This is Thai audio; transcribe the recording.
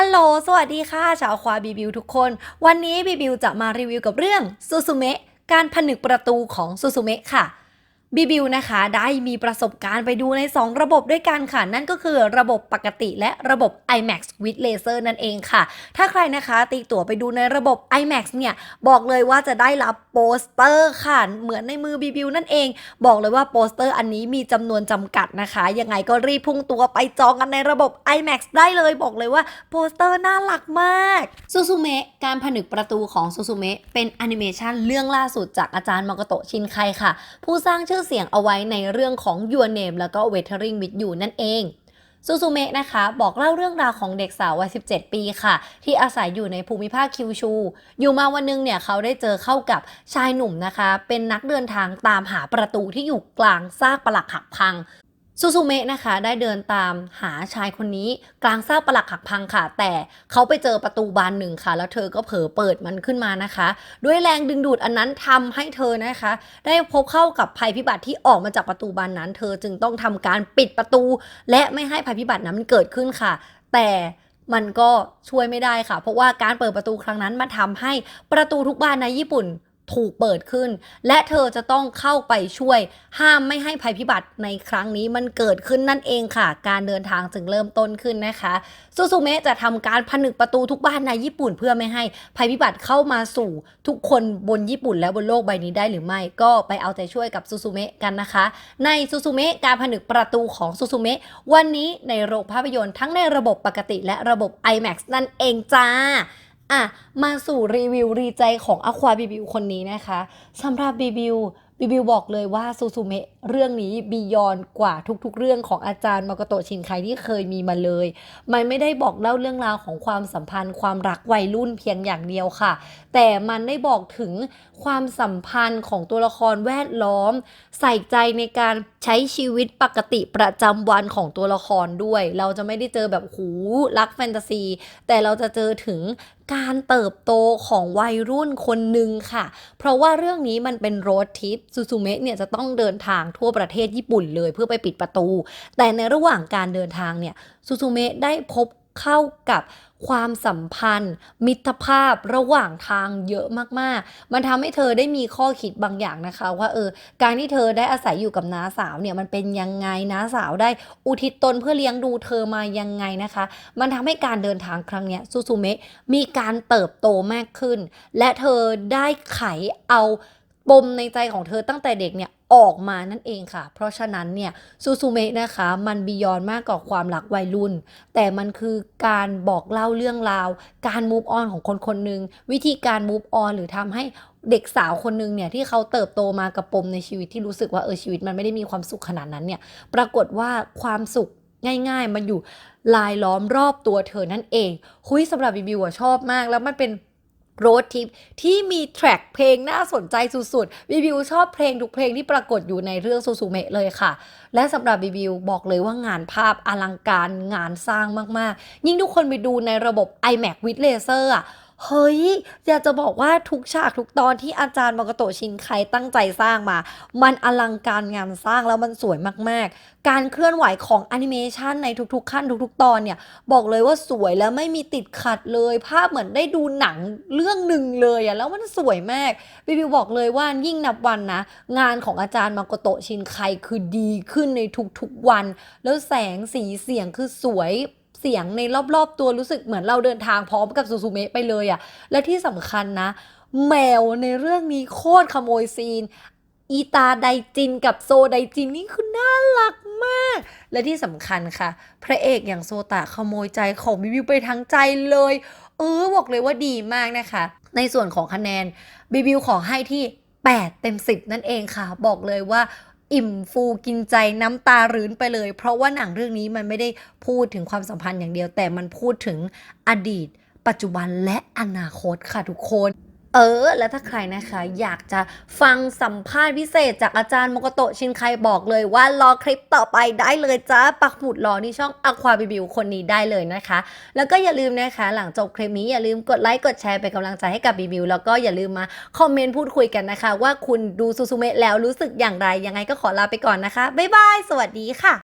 ฮัลโหล สวัสดีค่ะ ชาวควาบีบิวทุกคน วันนี้บีบิวจะมารีวิวกับเรื่องซูซูเมะการผนึกประตูของซูซูเมะค่ะ บีบิวนะคะได้มีประสบการณ์ไปดูใน 2 ระบบด้วยกันค่ะ นั่นก็คือระบบปกติและระบบ IMAX with Laser นั่นเองค่ะ ถ้าใครนะคะตีตั๋วไปดูในระบบ IMAX เนี่ย บอกเลยว่าจะได้รับโปสเตอร์ค่ะ เหมือนในมือบีบิวนั่นเอง บอกเลยว่าโปสเตอร์อันนี้มีจำนวนจำกัดนะคะ ยังไงก็รีบพุ่งตัวไปจองกันในระบบ IMAX ได้เลยบอกเลยว่าโปสเตอร์น่ารักมากซูซูเมะการผนึกประตูของซูซูเมะเป็นแอนิเมชันเรื่องล่าสุดจากอาจารย์มากโตชินไคค่ะ ผู้สร้างชื่อเสียงเอาไว้ในเรื่องของ Your Name แล้วก็ Weathering with You นั่นเองซูซูเมะนะคะบอกเล่าเรื่องราวของเด็กสาววัย 17 ปีค่ะ ที่อาศัยอยู่ในภูมิภาคคิวชู อยู่มาวันหนึงเนี่ยเขาได้เจอเข้ากับชายหนุ่มนะคะ เป็นนักเดินทางตามหาประตูที่อยู่กลางซากปรักหักพัง ซูซูเมะนะคะได้เดินตามหาชายคนนี้กลางซากปรักหักพังค่ะ แต่เขาไปเจอประตูบานหนึ่งค่ะ แล้วเธอก็เผลอเปิดมันขึ้นมานะคะ ด้วยแรงดึงดูดอันนั้นทำให้เธอนะคะ ได้พบเข้ากับภัยพิบัติที่ออกมาจากประตูบานนั้น เธอจึงต้องทำการปิดประตู และไม่ให้ภัยพิบัตินั้นมันเกิดขึ้นค่ะ แต่มันก็ช่วยไม่ได้ค่ะ เพราะว่าการเปิดประตูครั้งนั้นมาทำให้ประตูทุกบานในญี่ปุ่น ถูกเปิดขึ้น และเธอจะต้องเข้าไปช่วย ห้ามไม่ให้ภัยพิบัติในครั้งนี้มันเกิดขึ้นนั่นเองค่ะ การเดินทางจึงเริ่มต้นขึ้นนะคะซูซูเมะจะทำการผนึกประตูทุกบ้านในญี่ปุ่นเพื่อไม่ให้ภัยพิบัติเข้ามาสู่ทุกคนบนญี่ปุ่นและบนโลกใบนี้ได้หรือไม่ก็ไปเอาใจช่วยกับซูซูเมะกันนะคะ ในซูซูเมะการผนึกประตูของซูซูเมะวันนี้ในโรงภาพยนตร์ทั้งในระบบปกติและระบบ IMAX นั่นเองจ้า อะมาสู่รีวิวรีใจของอควาบิบิวคนนี้นะคะสำหรับบิบิวบิบิวบอกเลยว่าซูซูเมะเรื่องนี้บียอนกว่าทุกๆ เรื่องของอาจารย์มากโตชินไคที่เคยมีมาเลย มันไม่ได้บอกเล่าเรื่องราวของความสัมพันธ์ ความรักวัยรุ่นเพียงอย่างเดียวค่ะ แต่มันได้บอกถึงความสัมพันธ์ของตัวละครแวดล้อม ใส่ใจในการใช้ชีวิตปกติประจำวันของตัวละครด้วย เราจะไม่ได้เจอแบบหูรักแฟนตาซี แต่เราจะเจอถึง การเติบโตของวัยรุ่นคนหนึ่งค่ะ เพราะว่าเรื่องนี้มันเป็นโรดทิปซูซูเมะเนี่ยจะต้องเดินทางทั่วประเทศญี่ปุ่นเลยเพื่อไปปิดประตู แต่ในระหว่างการเดินทางเนี่ยซูซูเมะได้พบเข้ากับความสัมพันธ์ มิตรภาพระหว่างทางเยอะมากๆ มันทำให้เธอได้มีข้อคิดบางอย่างนะคะ ว่าเออการที่เธอได้อาศัยอยู่กับน้าสาวเนี่ยมันเป็นยังไงน้าสาวได้อุทิศตนเพื่อเลี้ยงดูเธอมายังไงนะคะ มันทำให้การเดินทางครั้งเนี้ยซูซูเมะมีการเติบโตมากขึ้น และเธอได้ไขเอา ปมในใจของเธอตั้งแต่เด็กเนี่ยออกมานั่นเองค่ะ เพราะฉะนั้นเนี่ยซูซูเมะนะคะมันบียอนมากกว่าความรักวัยรุ่น แต่มันคือการบอกเล่าเรื่องราว การมูฟออนของคนคนหนึ่งวิธีการมูฟออนหรือทำให้เด็กสาวคนหนึ่งเนี่ยที่เขาเติบโตมากับปมในชีวิตที่รู้สึกว่าเออชีวิตมันไม่ได้มีความสุขขนาดนั้นเนี่ยปรากฏว่าความสุขง่าย ๆ มันอยู่ลายล้อมรอบตัวเธอนั่นเองคุยสำหรับบิวอะชอบมากแล้วมันเป็น โรดทริปที่มีแทร็กเพลงน่าสนใจสุดๆบีบิวชอบเพลงทุกเพลงที่ปรากฏอยู่ในเรื่องซูซูเมะเลยค่ะ และสำหรับบีบิวบอกเลยว่างานภาพอลังการงานสร้างมากๆ ยิ่งทุกคนไปดูในระบบ iMac with Laser อะ เฮ้ย อยากจะบอกว่าทุกฉากทุกตอนที่อาจารย์มากโตชินไคตั้งใจสร้างมา มันอลังการงานสร้างแล้วมันสวยมาก ๆ การเคลื่อนไหวของแอนิเมชันในทุก ๆ ขั้นทุก ๆ ตอนเนี่ย บอกเลยว่าสวยแล้วไม่มีติดขัดเลย ภาพเหมือนได้ดูหนังเรื่องหนึ่งเลยอะแล้วมันสวยมากบิบิวบอกเลยว่ายิ่งนับวันนะ งานของอาจารย์มาโกโตชินไคคือดีขึ้นในทุก ๆ วัน แล้วแสงสีเสียงคือสวย เสียงในรอบๆตัวรู้สึกเหมือนเราเดินทางพร้อมกับซูซูเมะไปเลยอะและที่สำคัญนะ แมวในเรื่องนี้โคตรขโมยซีน อีตาไดจินกับโซไดจินนี่คือน่ารักมาก และที่สำคัญค่ะ พระเอกอย่างโซตะขโมยใจของบิบิวไปทั้งใจเลย เออบอกเลยว่าดีมากนะคะ ในส่วนของคะแนนบิบิวขอให้ที่ 8 เต็ม 10 นั่นเองค่ะ บอกเลยว่า อิ่มฟูกินใจน้ำตารื้นไปเลย เพราะว่าหนังเรื่องนี้มันไม่ได้พูดถึงความสัมพันธ์อย่างเดียว แต่มันพูดถึงอดีต ปัจจุบันและอนาคตค่ะทุกคน เออ แล้วถ้าใครนะคะอยากจะฟังสัมภาษณ์พิเศษจากอาจารย์โมโกโตชินไคบอกเลยว่ารอคลิปต่อไปได้เลยจ้าปักหมุดรอที่ช่อง Aqua b บิวคนนี้ได้เลยนะคะ แล้วก็อย่าลืมนะคะ หลังจบคลิปนี้อย่าลืมกดไลค์กดแชร์เป็นกำลังใจให้กับบีบิวแล้วก็อย่าลืมมาคอมเมนต์พูดคุยกันนะคะ ว่าคุณดูซูซูเมะแล้วรู้สึกอย่างไรยังไงก็ขอลาไปก่อนนะคะบ๊ายบายสวัสดีค่ะ